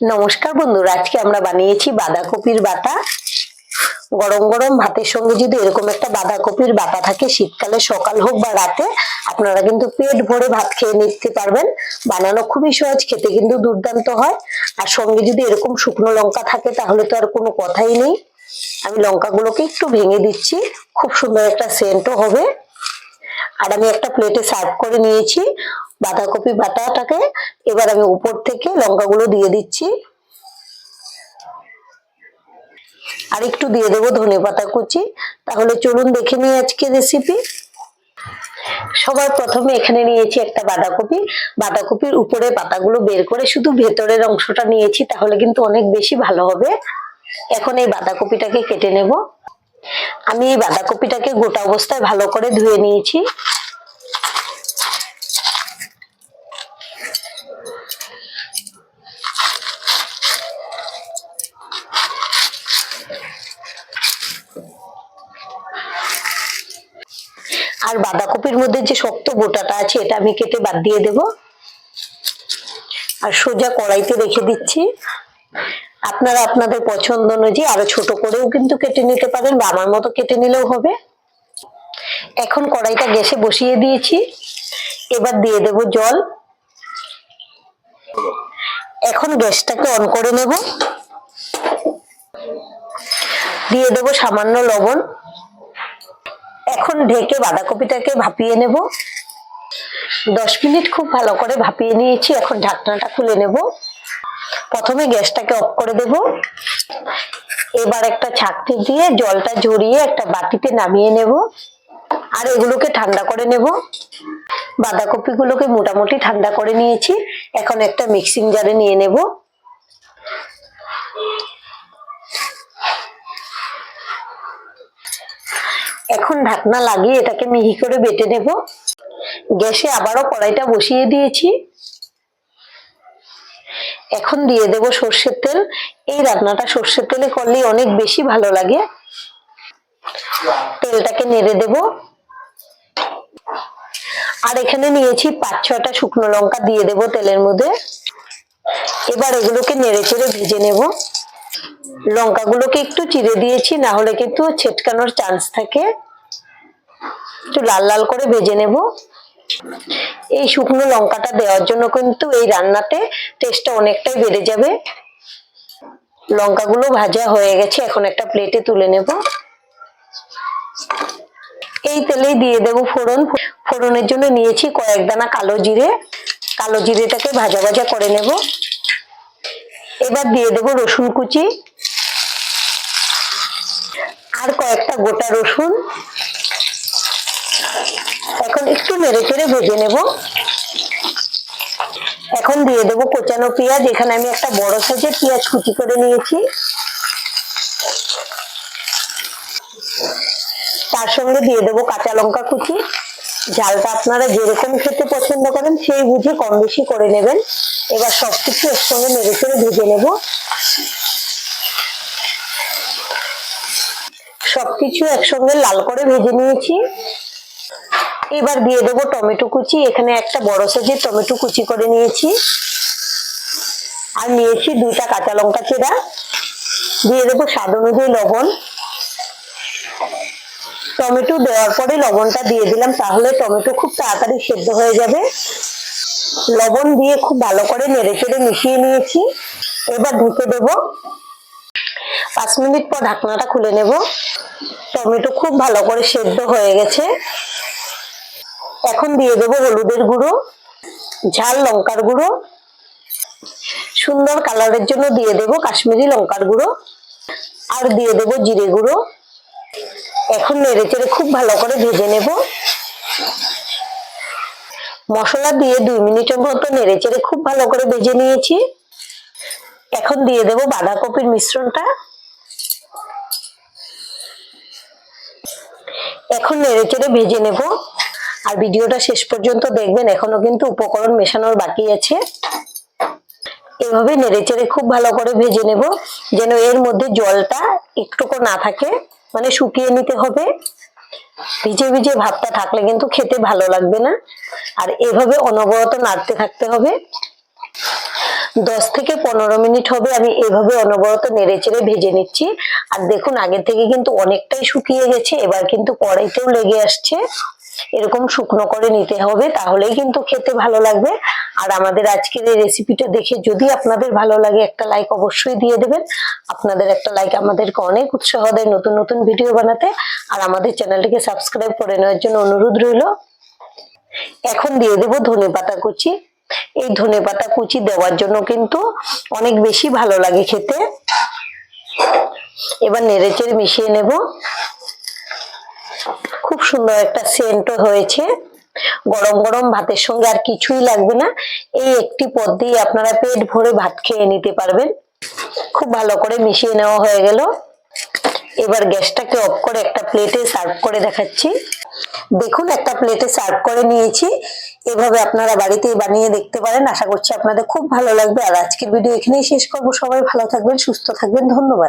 নমস্কার বন্ধুরা, আজকে আমরা বানিয়েছি বাঁধাকপির বাটা। গরম গরম ভাতের সঙ্গে যদি এরকম একটা বাঁধাকপির বাটা থাকে, শীতকালে সকাল হোক বা রাতে, আপনারা কিন্তু পেট ভরে ভাত খেয়ে নিতে পারবেন। বানানো খুবই সহজ, খেতে কিন্তু দুর্দান্ত হয়। আর সঙ্গে যদি এরকম শুকনো লঙ্কা থাকে, তাহলে তো আর কোনো কথাই নেই। আমি লঙ্কাগুলোকে একটু ভেঙে দিচ্ছি, খুব সুন্দর একটা সেন্টও হবে। আর আমি একটা প্লেটে সার্ভ করে নিয়েছি। বাঁধাকপি বাটাটাকে এবার আমি উপর থেকে লঙ্কাগুলো দিয়ে দিচ্ছি। আর একটু দিয়ে দেবো ধনে পাতা কুচি। তাহলে চলুন দেখে নিই আজকে রেসিপি সবার প্রথমে এখানে নিয়েছি একটা বাঁধাকপি। বাঁধাকপির উপরে পাতাগুলো বের করে শুধু ভেতরের অংশটা নিয়েছি, তাহলে কিন্তু অনেক বেশি ভালো হবে। এখন এই বাঁধাকপিটাকে কেটে নেব। আমি এই বাঁধাকপিটাকে গোটা অবস্থায় ভালো করে ধুয়ে নিয়েছি। আর বাঁধাকপির মধ্যে যে শক্ত গোটাটা আছে, এটা আমি কেটে বাদ দিয়ে দেব। আর সোজা কড়াইতে রেখে দিচ্ছি। আপনারা আপনাদের পছন্দ অনুযায়ী আরও ছোট করেও কিন্তু কেটে নিতে পারেন বা আমার মতো কেটে নিলেও হবে। এখন কড়াইটা গ্যাসে বসিয়ে দিয়েছি। এবার দিয়ে দেব জল। এখন গ্যাসটাকে অন করে নেব। দিয়ে দেব সামান্য লবণ। এখন ঢেকে বাঁধাকপিটাকে ভাপিয়ে নেব। দশ মিনিট খুব ভালো করে ভাপিয়ে নিয়েছি, এখন ঢাকনাটা খুলে নেব। প্রথমে গ্যাসটাকে অফ করে দেব। এবার একটা ছাকনি দিয়ে জলটা ঝরিয়ে একটা বাটিতে নামিয়ে নেব। আর এগুলোকে ঠান্ডা করে নেব। বাঁধাকপি গুলোকে মোটামুটি ঠান্ডা করে নিয়েছি। এখন একটা মিক্সিং জারে নিয়ে নেব। এখন ঢাকনা লাগিয়ে এটাকে মিহি করে বেটে নেব। গ্যাসে আবারও কড়াইটা বসিয়ে দিয়েছি। এখন দিয়ে দেব সর্ষের তেল। এই রান্নাটা সর্ষের তেলে করলেই অনেক বেশি ভালো লাগে। তেলটাকে নেড়ে দেব। আর এখানে নিয়েছি পাঁচ ছটা শুকনো লঙ্কা দিয়ে দেব তেলের মধ্যে। এবার এগুলোকে নেড়ে চেড়ে ভেজে নেব। লঙ্কাগুলোকে একটু চিড়ে দিয়েছি, না হলে কিন্তু ছেটকানোর চান্স থাকে। একটু লাল লাল করে ভেজে নেব। এই শুকনো লঙ্কাটা দেওয়ার জন্য কিন্তু এই রান্নাতে টেস্টটা অনেকটাই বেড়ে যাবে। লঙ্কাগুলো ভাজা হয়ে গেছে, এখন একটা প্লেটে তুলে নেব। এই তেলেই দিয়ে দেব ফোড়ন। ফোড়নের জন্য নিয়েছি কয়েক দানা কালো জিরে। কালো জিরেটাকে ভাজা ভাজা করে নেব। এবার দিয়ে দেব রসুন কুচি। আর কয়েকটা গোটা রসুন। এখন একটু নেড়ে চেড়ে ভেজে নেব। এখন দিয়ে দেবো কোচানো পেঁয়াজ। এখানে আমি একটা বড় সাইজের পেঁয়াজ কুচি করে নিয়েছি। তার সঙ্গে দিয়ে দেবো কাঁচা লঙ্কা কুচি। ঝালটা আপনারা যেরকম খেতে পছন্দ করেন, সেই বুঝে কম বেশি করে নেবেন। এবার সবকিছু একসঙ্গে নেড়ে চেড়ে ভেজে নেব। সবকিছু একসঙ্গে লাল করে ভেজে নিয়েছি। এবার দিয়ে দেবো টমেটো কুচি। এখানে একটা বড় সাইজের টমেটো কুচি করে নিয়েছি। আর নিয়েছি দুইটা কাঁচা লঙ্কা চেরা। দিয়ে দেবো স্বাদ অনুযায়ী লবণ। টমেটো দেওয়ার পরে লবণটা দিয়ে দিলাম, তাহলে টমেটো খুব তাড়াতাড়ি সেদ্ধ হয়ে যাবে। লবণ দিয়ে খুব ভালো করে নেড়ে চেড়ে মিশিয়ে নিয়েছি। এবার ঢুকে দেব। পাঁচ মিনিট পর ঢাকনাটা খুলে নেব। টমেটো খুব ভালো করে সেদ্ধ হয়ে গেছে। এখন দিয়ে দেবো হলুদের গুঁড়ো, ঝাল লঙ্কার গুঁড়ো। সুন্দর কালারের জন্য দিয়ে দেবো কাশ্মীরি লঙ্কার গুঁড়ো। আর দিয়ে দেবো জিরে গুঁড়ো। এখন নেড়ে চেড়ে খুব ভালো করে ভেজে নেব। মশলা দিয়ে দুই মিনিটের মতো নেড়ে চেড়ে খুব ভালো করে ভেজে নিয়েছি। এখন দিয়ে দেবো বাঁধাকপির মিশ্রণটা। এখন নেড়ে চেড়ে ভেজে নেব। আর ভিডিওটা শেষ পর্যন্ত দেখবেন, এখনও কিন্তু উপকরণ মেশানোর বাকি আছে। এভাবে নেড়ে চেড়ে খুব ভালো করে ভেজে নেব, যেন এর মধ্যে জলটা একটুকু না থাকে। মানে শুকিয়ে নিতে হবে। ভিজে ভিজে ভাতটা থাকলে কিন্তু খেতে ভালো লাগবে না। আর এভাবে অনবরত নাড়তে থাকতে হবে। দশ থেকে পনেরো মিনিট হবে, আমি এভাবে অনবরত নেড়ে চেড়ে ভেজে নিচ্ছি। আর দেখুন আগে থেকে কিন্তু অনেকটাই শুকিয়ে গেছে, এবার কিন্তু কড়াইতেও লেগে আসছে। এরকম শুকনো করে নিতে হবে, তাহলেই কিন্তু খেতে ভালো লাগবে। আর আমাদের আজকের এই রেসিপিটা দেখে যদি আপনাদের ভালো লাগে, একটা লাইক অবশ্যই দিয়ে দেবেন। আপনাদের একটা লাইক আমাদেরকে অনেক উৎসাহ দেয় নতুন নতুন ভিডিও বানাতে। আর আমাদের চ্যানেলটিকে সাবস্ক্রাইব করে নেওয়ার জন্য অনুরোধ রইল। এখন দিয়ে দেব ধনে পাতা কুচি। এই ধনে পাতা কুচি দেওয়ার জন্য কিন্তু অনেক বেশি ভালো লাগে খেতে। এবার নেড়েচেড়ে মিশিয়ে নেব। খুব সুন্দর একটা সেন্টও হয়েছে। গরম গরম ভাতের সঙ্গে আর কিছুই লাগবে না। এই একটি পদ দিয়ে আপনারা পেট ভরে ভাত খেয়ে নিতে পারবেন। খুব ভালো করে মিশিয়ে নেওয়া হয়ে গেল। এবার গ্যাসটাকে অফ করে একটা প্লেটে সার্ভ করে দেখাচ্ছি। দেখুন, একটা প্লেটে সার্ভ করে নিয়েছি। এভাবে আপনারা বাড়িতে বানিয়ে দেখতে পারেন। আশা করছি আপনাদের খুব ভালো লাগবে। আর আজকের ভিডিও এখানেই শেষ করব। সবাই ভালো থাকবেন, সুস্থ থাকবেন। ধন্যবাদ।